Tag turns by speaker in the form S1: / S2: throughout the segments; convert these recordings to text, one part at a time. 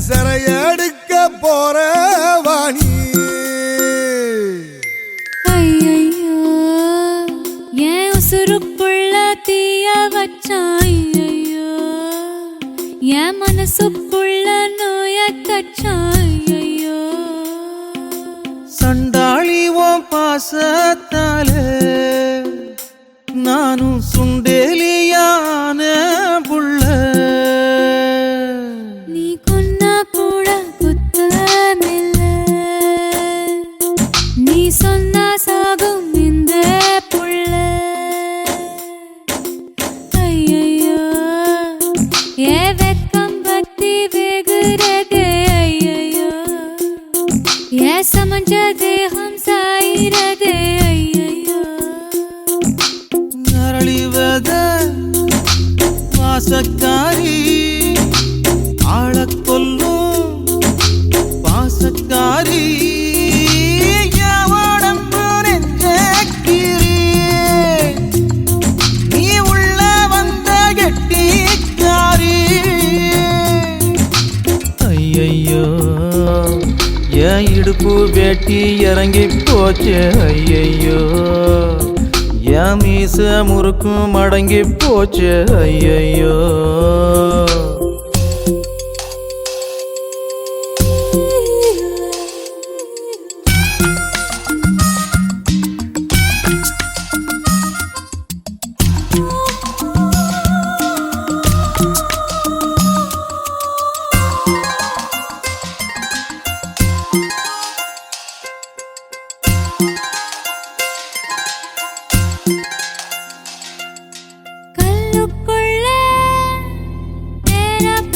S1: சிறையெடுக்க போற வாணி.
S2: ஐயையோ என் உசுருக்குள்ள தீய வச்சான் ஐயையோ. என் மனசுக்குள்ள நோய தச்சான் ஐயையோ.
S3: சண்டாளி ஓ பாசத்தால நானும் சுண்டேலியான
S2: வெக்கம் பத்தி வெகுறதே ஐயையோ. ஏ சமஞ்ச தேகம் சாயிரதே ஐயையோ.
S3: நரளிவத வாசக்காரி ஐயையோ என் இடுப்பு வேட்டி இறங்கி போச்சு ஐயையோ. என் மீச முறுக்கும் மடங்கி போச்சு ஐயையோ. up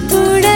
S3: கூட